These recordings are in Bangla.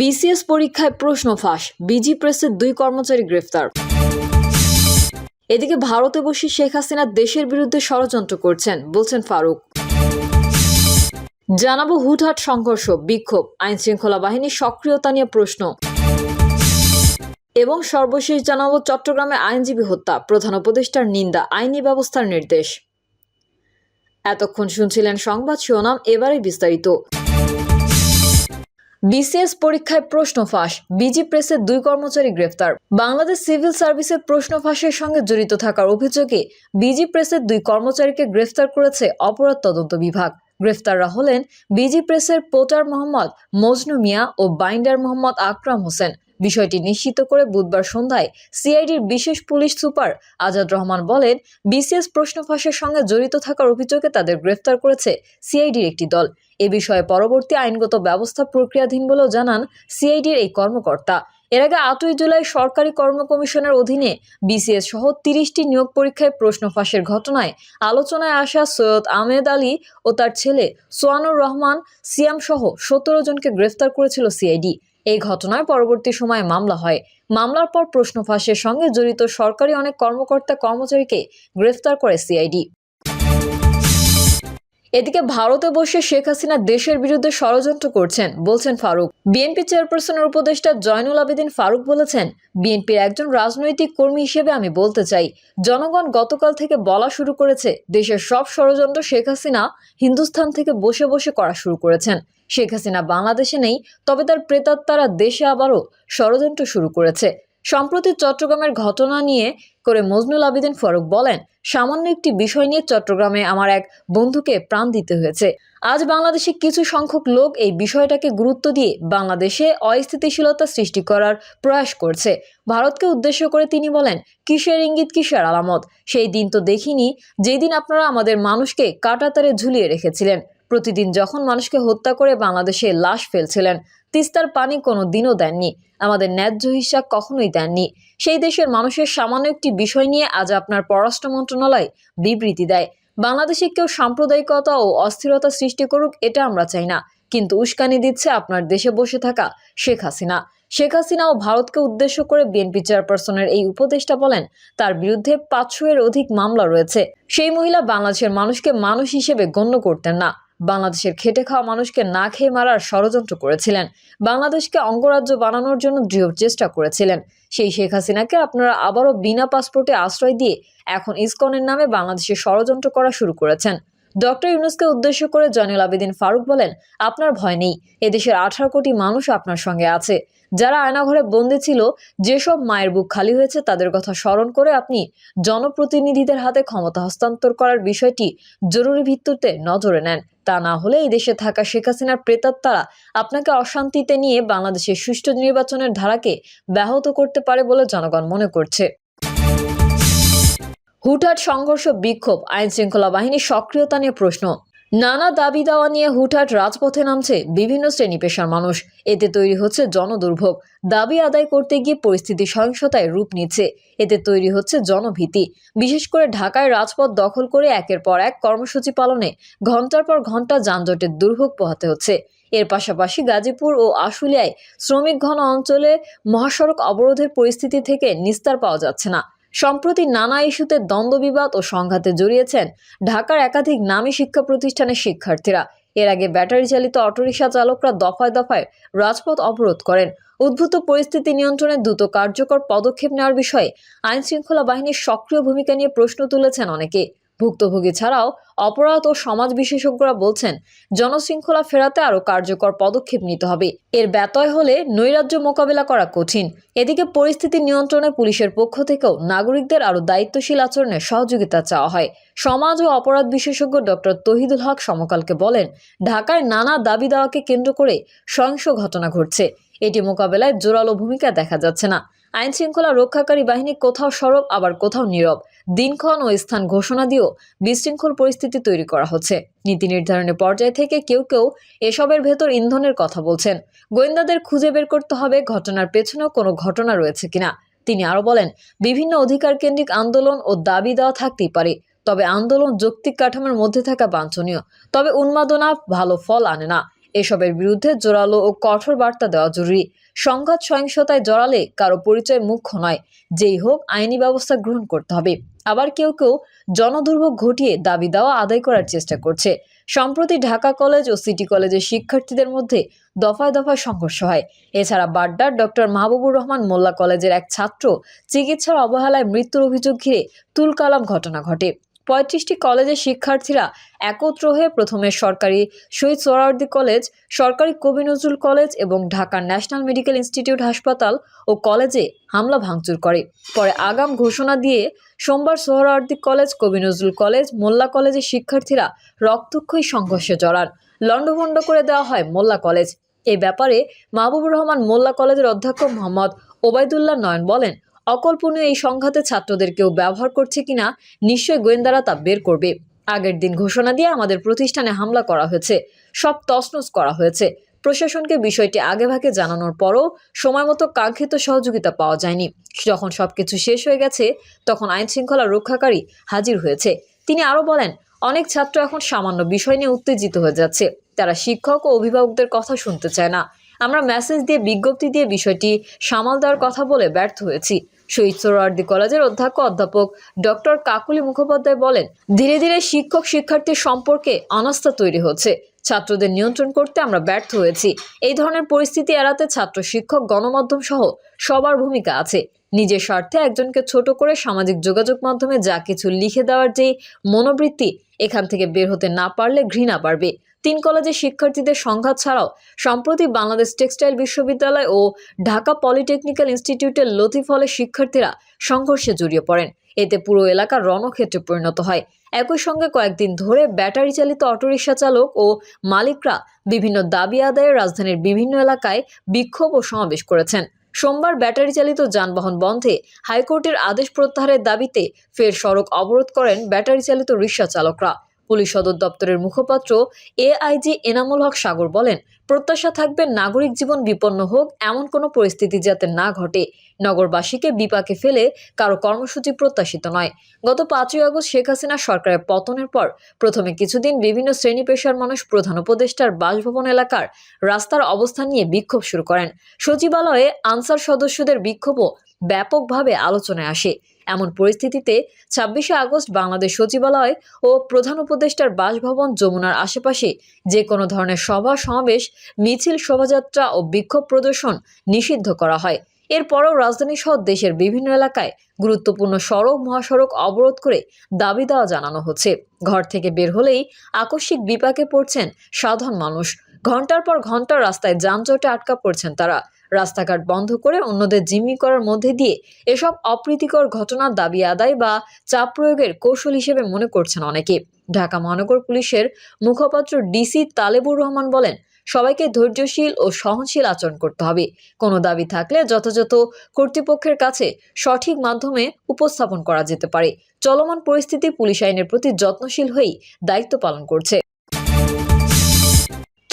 বিসিএস পরীক্ষায় প্রশ্ন ফাঁস। বিজি প্রেসের দুই কর্মচারী গ্রেফতার। এদিকে ভারতে বসে শেখ হাসিনা দেশের বিরুদ্ধে ষড়যন্ত্র করছেন, বলছেন ফারুক। জানাব হুটহাট সংঘর্ষ, বিক্ষোভ আইন শৃঙ্খলা বাহিনীর সক্রিয়তা নিয়ে প্রশ্ন। এবং সর্বশেষ জানাব চট্টগ্রামে আইনজীবী হত্যা, প্রধান উপদেষ্টার নিন্দা, আইনি ব্যবস্থার নির্দেশ। এতক্ষণ শুনছিলেন সংবাদ শিরোনাম এবারে বিস্তারিত। বিসিএস পরীক্ষায় প্রশ্ন ফাঁস, বিজি প্রেসের দুই কর্মচারী গ্রেফতার। বাংলাদেশ সিভিল সার্ভিসের প্রশ্ন ফাঁসের সঙ্গে জড়িত থাকার অভিযোগে বিজি প্রেসের দুই কর্মচারীকে গ্রেফতার করেছে অপরাধ তদন্ত বিভাগ। গ্রেফতাররা হলেন বিজি প্রেসের পোটার মোহাম্মদ মজনু মিয়া ও বাইন্ডার মোহাম্মদ আকরাম হোসেন। বিষয়টি নিশ্চিত করে বুধবার সন্ধ্যায় সিআইডির বিশেষ পুলিশ সুপার আজাদ রহমান বলেন, বিসিএস প্রশ্ন ফাঁসের সঙ্গে জড়িত থাকার অভিযোগে তাদের গ্রেফতার করেছে সিআইডির একটি দল। এ বিষয়ে পরবর্তী আইনগত ব্যবস্থা প্রক্রিয়াধীন বলেও জানান সিআইডির এই কর্মকর্তা। এর আগে আটই জুলাই সরকারি কর্ম কমিশনের অধীনে বিসিএস সহ তিরিশটি নিয়োগ পরীক্ষায় প্রশ্ন ফাঁসের ঘটনায় আলোচনায় আসা সৈয়দ আহমেদ আলী ও তার ছেলে সোয়ানুর রহমান, সিয়াম সহ সতেরো জনকে গ্রেফতার করেছিল সিআইডি। এই ঘটনায় পরবর্তী সময়ে মামলা হয়। মামলার পর প্রশ্ন ফাঁসের সঙ্গে জড়িত সরকারি অনেক কর্মকর্তা কর্মচারীকে গ্রেফতার করে সিআইডি। এদিকে ভারতে বসে শেখ হাসিনা দেশের বিরুদ্ধে ষড়যন্ত্র করছেন, বলছেন ফারুক। বিএনপি চেয়ারপারসনের উপদেষ্টা জয়নুল আবেদিন ফারুক বলেছেন, বিএনপির একজন রাজনৈতিক কর্মী হিসেবে আমি বলতে চাই, জনগণ গতকাল থেকে বলা শুরু করেছে, দেশের সব ষড়যন্ত্র শেখ হাসিনা হিন্দুস্থান থেকে বসে বসে করা শুরু করেছেন। শেখ হাসিনা বাংলাদেশে নেই, তবে তার প্রেতাত্মারা দেশে আবারও ষড়যন্ত্র শুরু করেছে। সম্প্রতি চট্টগ্রামের ঘটনা নিয়ে করে মজনুল আবেদিন ফারুক বলেন, সামান্য একটি বিষয় নিয়ে চট্টগ্রামে আমার এক বন্ধুকে প্রাণ দিতে হয়েছে। আজ বাংলাদেশে কিছু সংখ্যক লোক এই বিষয়টাকে গুরুত্ব দিয়ে বাংলাদেশে অস্থিতিশীলতা সৃষ্টি করার প্রয়াস করছে। ভারতকে উদ্দেশ্য করে তিনি বলেন, কিসের ইঙ্গিত, কিসের আলামত? সেই দিন তো দেখিনি যেই দিন আপনারা আমাদের মানুষকে কাটাতারে ঝুলিয়ে রেখেছিলেন। প্রতিদিন যখন মানুষকে হত্যা করে বাংলাদেশে লাশ ফেলছিলেন, তিস্তার পানি কোনো দিনও দেননি। আমাদের ন্যায্য হিসাব কখনোই দেননি। সেই দেশের মানুষের সামান্য একটি বিষয় নিয়ে আজ আপনার পররাষ্ট্র মন্ত্রণালয় বিবৃতি দেয়। বাংলাদেশে কেউ সাম্প্রদায়িকতা ও অস্থিরতা সৃষ্টি করুক, এটা আমরা চাই না। কিন্তু উস্কানি দিচ্ছে আপনার দেশে বসে থাকা শেখ হাসিনা। শেখ হাসিনা ও ভারতকে উদ্দেশ্য করে বিএনপি চেয়ারপারসনের এই উপদেষ্টা বলেন, তার বিরুদ্ধে পাঁচশো এর অধিক মামলা রয়েছে। সেই মহিলা বাংলাদেশের মানুষকে মানুষ হিসেবে গণ্য করতেন না। বাংলাদেশের খেটে খাওয়া মানুষকে না খেয়ে মারার ষড়যন্ত্র করেছিলেন। বাংলাদেশকে অঙ্গরাজ্য বানানোর জন্য দৃঢ় চেষ্টা করেছিলেন। সেই শেখ হাসিনাকে আপনারা আবারও বিনা পাসপোর্টে আশ্রয় দিয়ে এখন ইসকনের নামে বাংলাদেশে ষড়যন্ত্র করা শুরু করেছেন। ডক্টর ইউনুসকে উদ্দেশ্য করে জয়নুল আবেদিন ফারুক বলেন, আপনার ভয় নেই। এদেশের আঠারো কোটি মানুষ আপনার সঙ্গে আছে। যারা আয়নাঘরে বন্দী ছিল, যেসব মায়ের বুক খালি হয়েছে তাদের কথা স্মরণ করে আপনি জনপ্রতিনিধিদের হাতে ক্ষমতা হস্তান্তর করার বিষয়টি জরুরি ভিত্তিতে নজরে নেন। তা না হলে এই দেশে থাকা শেখ হাসিনার প্রেতাত্মারা আপনাকে অশান্তিতে নিয়ে বাংলাদেশের সুষ্ঠু নির্বাচনের ধারাকে ব্যাহত করতে পারে বলে জনগণ মনে করছে। হুটহাট সংঘর্ষ, বিক্ষোভ আইন শৃঙ্খলা বাহিনীর সক্রিয়তা নিয়ে প্রশ্ন। নানা দাবি দাওয়া নিয়ে হুটহাট রাজপথে নামছে বিভিন্ন শ্রেণি পেশার মানুষ। এতে তৈরি হচ্ছে জনদুর্ভোগ। দাবি আদায় করতে গিয়ে পরিস্থিতি সহিংসতায় রূপ নিচ্ছে। এতে তৈরি হচ্ছে জনভীতি। বিশেষ করে ঢাকায় রাজপথ দখল করে একের পর এক কর্মসূচি পালনে ঘণ্টার পর ঘণ্টা যানজটের দুর্ভোগ পোহাতে হচ্ছে। এর পাশাপাশি গাজীপুর ও আশুলিয়ায় শ্রমিক ঘন অঞ্চলে মহাসড়ক অবরোধের পরিস্থিতি থেকে নিস্তার পাওয়া যাচ্ছে না। সম্প্রতি নানা ইস্যুতে দ্বন্দ্ববিবাদ ও সংঘাতে জড়িয়েছেন ঢাকার একাধিক নামী শিক্ষা প্রতিষ্ঠানের শিক্ষার্থীরা। এর আগে ব্যাটারি চালিত অটোরিকশা চালকরা দফায় দফায় রাজপথ অবরোধ করেন। উদ্ভূত পরিস্থিতি নিয়ন্ত্রণে দ্রুত কার্যকর পদক্ষেপ নেওয়ার বিষয়ে আইনশৃঙ্খলা বাহিনীর সক্রিয় ভূমিকা নিয়ে প্রশ্ন তুলেছেন অনেকে ভুক্তভোগী ছাড়াও অপরাধ ও সমাজ বিশেষজ্ঞরা বলছেন, জনশৃঙ্খলা ফেরাতে আরও কার্যকর পদক্ষেপ নিতে হবে। এর ব্যতয় হলে নৈরাজ্য মোকাবেলা করা কঠিন। এদিকে পরিস্থিতি নিয়ন্ত্রণে পুলিশের পক্ষ থেকেও নাগরিকদের আরও দায়িত্বশীল আচরণে সহযোগিতা চাওয়া হয়। সমাজ ও অপরাধ বিশেষজ্ঞ ডক্টর তহিদুল হক সমকালকে বলেন, ঢাকায় নানা দাবি দাওয়াকে কেন্দ্র করে সহিংস ঘটনা ঘটছে। এটি মোকাবেলায় জোরালো ভূমিকা দেখা যাচ্ছে না। আইন শৃঙ্খলা রক্ষাকারী বাহিনী কোথাও সরব, আবার কোথাও নীরব। দিনক্ষণ ও স্থান ঘোষণা দিয়েও বিশৃঙ্খল পরিস্থিতি তৈরি করা হচ্ছে। নীতি নির্ধারণের পর্যায় থেকে কেউ কেউ এসবের ভেতর ইন্ধনের কথা বলছেন। গোয়েন্দাদের খুঁজে বের করতে হবে ঘটনার পেছনেও কোনো ঘটনা রয়েছে কিনা। তিনি আরও বলেন, বিভিন্ন অধিকার কেন্দ্রিক আন্দোলন ও দাবি দেওয়া থাকতেই পারে। তবে আন্দোলন যৌক্তিক কাঠামোর মধ্যে থাকা বাঞ্ছনীয়। তবে উন্মাদনা ভালো ফল আনে না। এসবের বিরুদ্ধে জোরালো ও কঠোর বার্তা দেওয়া জরুরি। সংঘাত সহিংসতায় জড়ালে কারও পরিচয় মুখ্য নয়। যেই হোক, আইনি ব্যবস্থা গ্রহণ করতে হবে। আবার কেউ কেউ জনদুর্ভোগ ঘটিয়ে দাবি দেওয়া আদায় করার চেষ্টা করছে। সম্প্রতি ঢাকা কলেজ ও সিটি কলেজের শিক্ষার্থীদের মধ্যে দফায় দফায় সংঘর্ষ হয়। এছাড়া বাড্ডার ডক্টর মাহবুবুর রহমান মোল্লা কলেজের এক ছাত্র চিকিৎসার অবহেলায় মৃত্যুর অভিযোগ ঘিরে তুলকালাম ঘটনা ঘটে। পঁয়ত্রিশটি কলেজের শিক্ষার্থীরা একত্র হয়ে প্রথমে সরকারি শহীদ সোহরাওয়ার্দী কলেজ, সরকারি কবি নজরুল কলেজ এবং ঢাকার ন্যাশনাল মেডিকেল ইনস্টিটিউট হাসপাতাল ও কলেজে হামলা ভাঙচুর করে। পরে আগাম ঘোষণা দিয়ে সোমবার সোহরাওয়ার্দী কলেজ, কবি নজরুল কলেজ, মোল্লা কলেজের শিক্ষার্থীরা রক্তক্ষয়ী সংঘর্ষে জড়ান। লণ্ডভণ্ড করে দেওয়া হয় মোল্লা কলেজ। এ ব্যাপারে মাহবুবুর রহমান মোল্লা কলেজের অধ্যক্ষ মোহাম্মদ ওবায়দুল্লাহ নয়ন বলেন অকল্পনীয় এই সংঘাতে ছাত্রদের কেউ ব্যবহার করছে কিনা নিশ্চয় গোয়েন্দারা তা বের করবে। আগের দিন ঘোষণা দিয়ে আমাদের প্রতিষ্ঠানে হামলা করা হয়েছে। সব তছনছ করা হয়েছে। প্রশাসনকে বিষয়টি আগেভাগে জানানোর পরও সময় মতো কাঙ্ক্ষিত সহযোগিতা পাওয়া যায়নি। যখন সবকিছু শেষ হয়ে গেছে, তখন আইন শৃঙ্খলা রক্ষাকারী হাজির হয়েছে। তিনি আরও বলেন, অনেক ছাত্র এখন সামান্য বিষয় নিয়ে উত্তেজিত হয়ে যাচ্ছে। তারা শিক্ষক ও অভিভাবকদের কথা শুনতে চায় না। আমরা মেসেজ দিয়ে বিজ্ঞপ্তি দিয়ে বিষয়টি সামাল দেওয়ার কথা বলে ব্যর্থ হয়েছি। শহীদ সোহরাওয়ার্দী কলেজের অধ্যক্ষ অধ্যাপক ডক্টর কাকুলি মুখোপাধ্যায় বলেন, ধীরে ধীরে শিক্ষক শিক্ষার্থীর সম্পর্কে অনাস্থা তৈরি হচ্ছে। ছাত্রদের নিয়ন্ত্রণ করতে আমরা ব্যর্থ হয়েছি। এই ধরনের পরিস্থিতি এড়াতে ছাত্র শিক্ষক, গণমাধ্যম সহ সবার ভূমিকা আছে। নিজের স্বার্থে একজনকে ছোট করে সামাজিক যোগাযোগ মাধ্যমে যা কিছু লিখে দেওয়ার যেই মনোবৃত্তি, এখান থেকে বের হতে না পারলে ঘৃণা বাড়বে। তিন কলেজের শিক্ষার্থীদের সংঘাত ছাড়াও সম্প্রতি বাংলাদেশ টেক্সটাইল বিশ্ববিদ্যালয় ও ঢাকা পলিটেকনিক্যাল ইনস্টিটিউটের লতিফ হলের শিক্ষার্থীরা সংঘর্ষে জড়িয়ে পড়েন। এতে পুরো এলাকা রণক্ষেত্রে পরিণত হয়। একই সঙ্গে কয়েকদিন ধরে ব্যাটারি চালিত অটোরিকশা চালক ও মালিকরা বিভিন্ন দাবি আদায়ে রাজধানীর বিভিন্ন এলাকায় বিক্ষোভ ও সমাবেশ করেছেন। সোমবার ব্যাটারি চালিত যানবাহন বন্ধে হাইকোর্টের আদেশ প্রত্যাহারের দাবিতে ফের সড়ক অবরোধ করেন ব্যাটারি চালিত রিক্সা চালকরা। পুলিশ সদর দপ্তরের মুখপাত্র এআইজি এনামুল হক সাগর বলেন, প্রত্যাশা থাকবে নাগরিক জীবন বিপন্ন হোক, এমন কোনো পরিস্থিতি যাতে না ঘটে। নগরবাসীকে বিপাকে ফেলে কারও কর্মসূচি প্রত্যাশিত নয়। গত পাঁচই আগস্ট শেখ হাসিনা সরকারের পতনের পর প্রথমে কিছুদিন বিভিন্ন শ্রেণি পেশার মানুষ প্রধান উপদেষ্টার বাসভবন এলাকার রাস্তার অবস্থান নিয়ে বিক্ষোভ শুরু করেন। সচিবালয়ে আনসার সদস্যদের বিক্ষোভও ব্যাপকভাবে আলোচনায় আসে। এমন পরিস্থিতিতে ছাব্বিশে আগস্ট বাংলাদেশ সচিবালয় ও প্রধান উপদেষ্টার বাসভবন, যমুনার আশেপাশে যে কোনো ধরনের সভা, সমাবেশ, মিছিল, শোভাযাত্রা ও বিক্ষোভ প্রদর্শন নিষিদ্ধ করা হয়। এরপরও রাজধানী সহ দেশের বিভিন্ন এলাকায় গুরুত্বপূর্ণ সড়ক, মহাসড়ক অবরোধ করে দাবি দেওয়া জানানো হচ্ছে। ঘর থেকে বের হলেই আকস্মিক বিপাকে পড়ছেন সাধারণ মানুষ। ঘণ্টার পর ঘণ্টা রাস্তায় যানজটে আটকা পড়ছেন তারা। রাস্তাঘাট বন্ধ করে অন্যদের জিম্মি করার মধ্যে দিয়ে এসব অপ্রীতিকর ঘটনার দাবি আদায় বা চাপ প্রয়োগের কৌশল হিসেবে মনে করছেন অনেকে। ঢাকা মহানগর পুলিশের মুখপাত্র ডিসি তালেবুর রহমান বলেন, সবাইকে ধৈর্যশীল ও সহনশীল আচরণ করতে হবে। কোনো দাবি থাকলে যথাযথ কর্তৃপক্ষের কাছে সঠিক মাধ্যমে উপস্থাপন করা যেতে পারে। চলমান পরিস্থিতি পুলিশ আইনের প্রতি যত্নশীল হয়েই দায়িত্ব পালন করছে।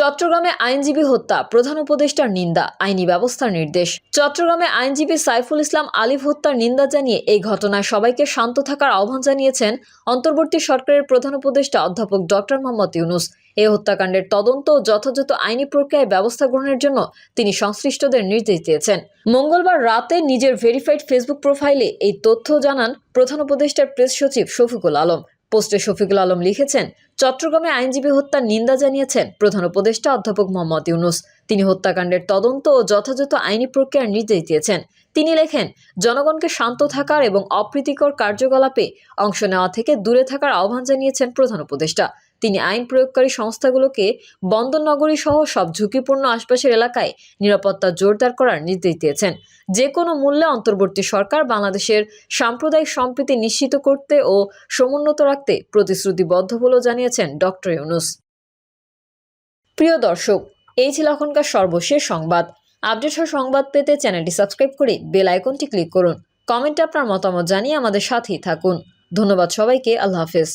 চট্টগ্রামে আইনজীবী হত্যা, প্রধান উপদেষ্টার নিন্দা, আইনি ব্যবস্থার নির্দেশ। চট্টগ্রামে আইনজীবী সাইফুল ইসলাম আলিফ হত্যার নিন্দা জানিয়ে এই ঘটনায় সবাইকে শান্ত থাকার আহ্বান জানিয়েছেন অন্তর্বর্তী সরকারের প্রধান উপদেষ্টা অধ্যাপক ডক্টর মোহাম্মদ ইউনুস। এই হত্যাকাণ্ডের তদন্ত ও যথাযথ আইনি প্রক্রিয়ায় ব্যবস্থা গ্রহণের জন্য তিনি সংশ্লিষ্টদের নির্দেশ দিয়েছেন। মঙ্গলবার রাতে নিজের ভেরিফাইড ফেসবুক প্রোফাইলে এই তথ্য জানান প্রধান উপদেষ্টার প্রেস সচিব শফিকুল আলম। পোস্টে শফিকুল আলম লিখেছেন, চট্টগ্রামে আইনজীবী হত্যার নিন্দা জানিয়েছেন প্রধান উপদেষ্টা অধ্যাপক মোহাম্মদ ইউনুস। তিনি হত্যাকাণ্ডের তদন্ত ও যথাযথ আইনি প্রক্রিয়ার নির্দেশ দিয়েছেন। তিনি লেখেন, জনগণকে শান্ত থাকার এবং অপ্রীতিকর কার্যকলাপে অংশ নেওয়া থেকে দূরে থাকার আহ্বান জানিয়েছেন প্রধান উপদেষ্টা। তিনি আইন প্রয়োগকারী সংস্থাগুলোকে বন্দর নগরী সহ সব ঝুঁকিপূর্ণ আশপাশের এলাকায় নিরাপত্তা জোরদার করার নির্দেশ দিয়েছেন। যে কোনো মূল্যে অন্তর্বর্তী সরকার বাংলাদেশের সাম্প্রদায়িক সম্প্রীতি নিশ্চিত করতে ও সমুন্নত রাখতে প্রতিশ্রুতিবদ্ধ বলেও জানিয়েছেন ডক্টর ইউনুস। প্রিয় দর্শক, এই ছিল এখনকার সর্বশেষ সংবাদ। আপডেট হওয়া সংবাদ পেতে চ্যানেলটি সাবস্ক্রাইব করে বেল আইকনটি ক্লিক করুন। কমেন্টে আপনার মতামত জানিয়ে আমাদের সাথেই থাকুন। ধন্যবাদ সবাইকে, আল্লাহ হাফেজ।